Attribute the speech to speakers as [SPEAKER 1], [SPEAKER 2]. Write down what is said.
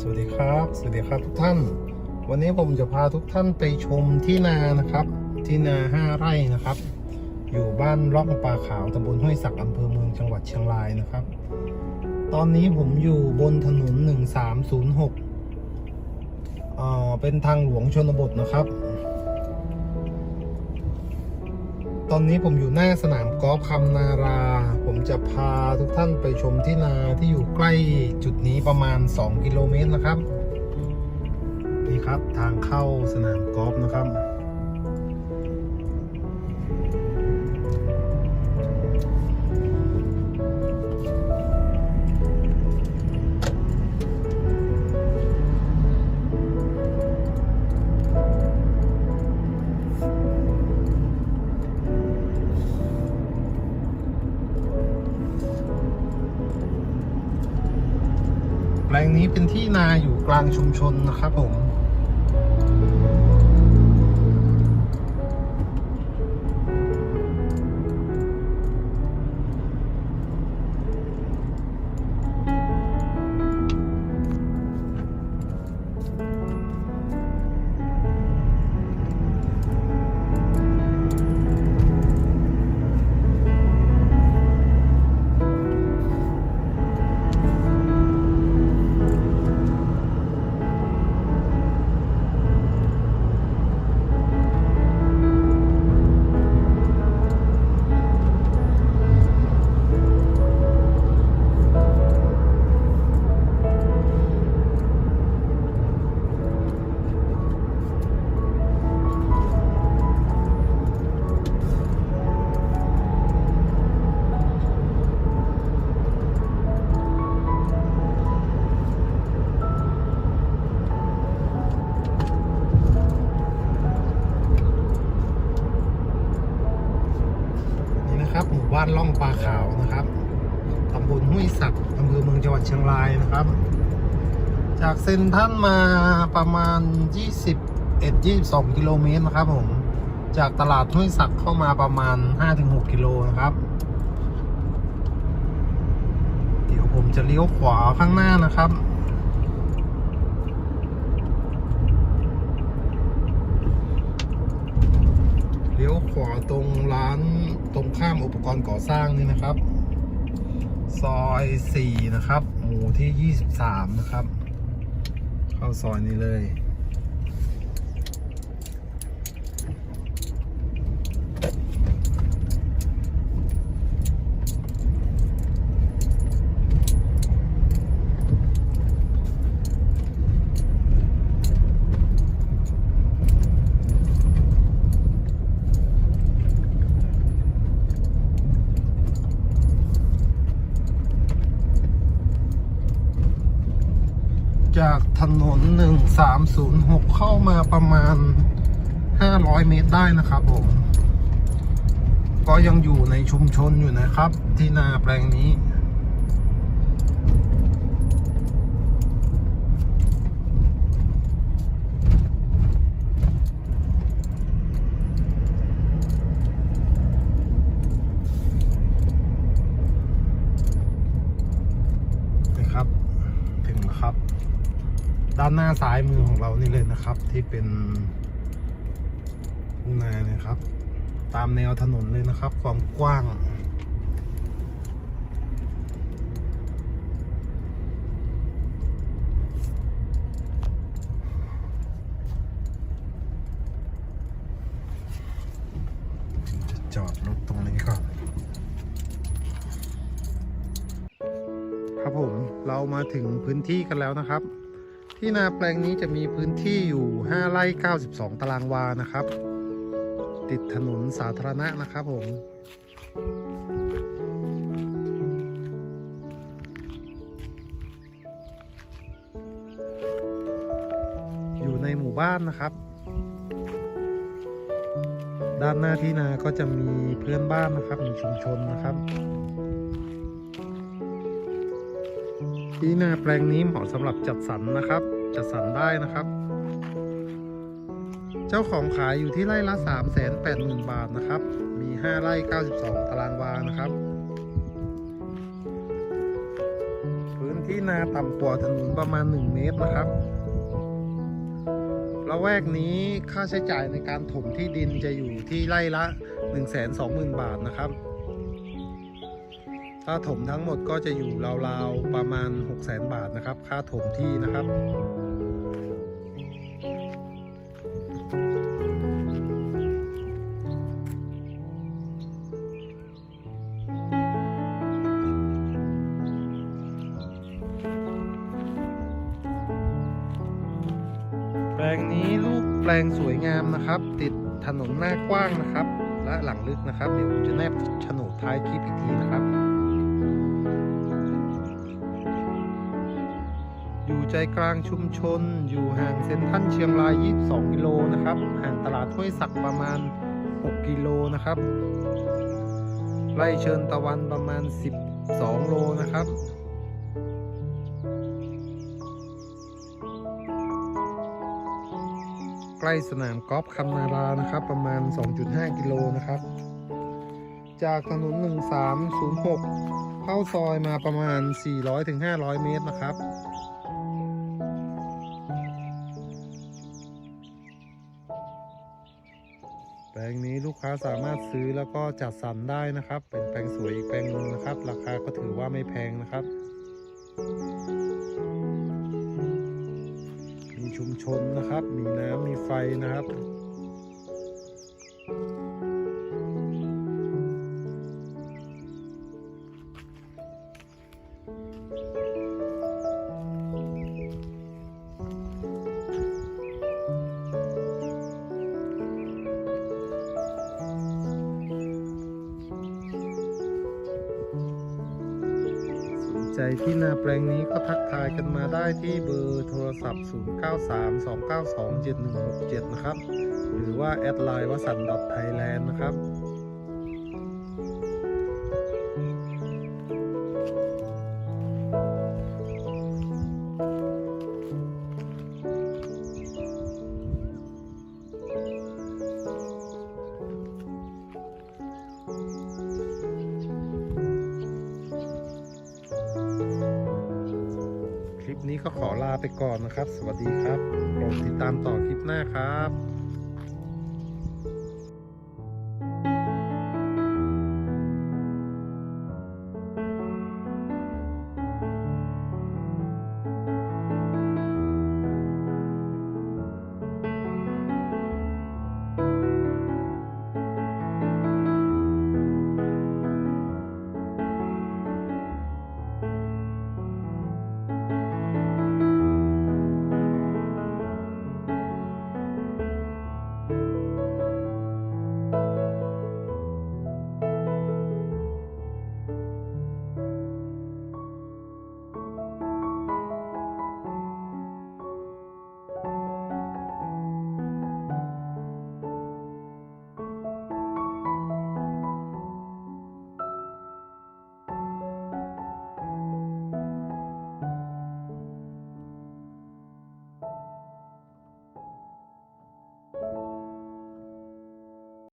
[SPEAKER 1] สวัสดีครับ สวัสดีครับทุกท่าน วันนี้ผมจะพาทุกท่านไปชมที่นานะครับ ที่นาห้าไร่นะครับ อยู่บ้านร่องปลาขาวตำบลห้วยสักอำเภอเมืองจังหวัดเชียงรายนะครับ ตอนนี้ผมอยู่บนถนน 1306เอ่อเป็นทางหลวงชนบทนะครับ ตอนนี้ผมอยู่หน้าสนามกอล์ฟคำนารา ผมจะพาทุกท่านไปชมที่นาที่อยู่ใกล้จุดนี้ประมาณ 2 กิโลเมตรนะครับ นี่ครับทางเข้าสนามกอล์ฟนะครับ เป็นที่นาอยู่กลางชุมชนนะครับผม นะครับหมู่บ้านล่องปลาขาวนะครับตำบลห้วยสักอำเภอเมืองจังหวัดเชียงรายนะครับ จากเซ็นทรัลมาประมาณ 21 22 กิโลเมตรนะครับผมจากตลาดห้วยสักเข้ามาประมาณ 5-6 กิโลนะครับ เดี๋ยวผมจะเลี้ยวขวาข้างหน้านะครับเลี้ยวขวาตรงร้าน ตรงข้ามอุปกรณ์ก่อสร้างนี่นะครับ ซอย4นะครับ หมู่ที่ 23 นะครับ เข้าซอยนี้เลย จากถนน 1306 เข้ามาประมาณ 500 เมตรได้นะครับผม ก็ยังอยู่ในชุมชนอยู่นะครับ ที่นาแปลงนี้ นะครับ ถึงแล้วครับ ด้านหน้าซ้ายมือของเรานี่เลยนะครับ ที่เป็นทุ่งนานะครับ ตามแนวถนนเลยนะครับ ความกว้าง จะจอดรถตรงนี้ก่อนครับผมเรามาถึงพื้นที่กันแล้วนะครับ ที่นาแปลงนี้จะมีพื้นที่อยู่ 5 ไร่ 92 ตารางวานะครับ ติดถนนสาธารณะนะครับผมอยู่ในหมู่บ้านนะครับ ด้านหน้าที่นาก็จะมีเพื่อนบ้านนะครับ มีชุมชนนะครับ ที่นาแปลงนี้เหมาะสำหรับจัดสรรนะครับ จัดสรรได้นะครับ เจ้าของขายอยู่ที่ไร่ละ3 8 0 0 0 0 บาทนะครับ มี 5 ไร่ 92 ตารางวานะครับ พื้นที่นาต่ำกว่าถนนประมาณ 1 เมตรนะครับละแวกนี้ค่าใช้จ่ายในการถมที่ดินจะอยู่ที่ไร่ละ 120,000 บาทนะครับ ถ้าถมทั้งหมดก็จะอยู่ราวๆประมาณ 600,000บาทนะครับ ค่าถมที่นะครับแปลงนี้ลูกแปลงสวยงามนะครับ ติดถนนหน้ากว้างนะครับ และหลังลึกนะครับ เดี๋ยวผมจะแนบโฉนดท้ายคลิปอีกทีนะ ใจกลางชุมชน อยู่ห่างเซ็นทรัลเชียงราย 22 กิโลนะครับ ห่างตลาดห้วยสักประมาณ 6 กิโลนะครับไล่เชิญตะวันประมาณ 12 โลนะครับใกล้สนามกอล์ฟคันนารานะครับ ประมาณ 2.5 กิโลนะครับ จากถนน 1306 เข้าซอยมาประมาณ 400-500 เมตรนะครับ ค้าสามารถซื้อแล้วก็จัดสรรได้นะครับ เป็นแปลงสวยอีกแปลงหนึงนะครับ ราคาก็ถือว่าไม่แพงนะครับ มีชุมชนนะครับ มีน้ำมีไฟนะครับ ที่นาแปลงนี้ก็ทักทายกันมาได้ที่เบอร์โทรศัพท์ 0932927167 นะครับ หรือว่าแอดไลน์วสันต์ไทยแลนด์นะครับ ไปก่อนนะครับ สวัสดีครับโปรดติดตามต่อคลิปหน้าครับ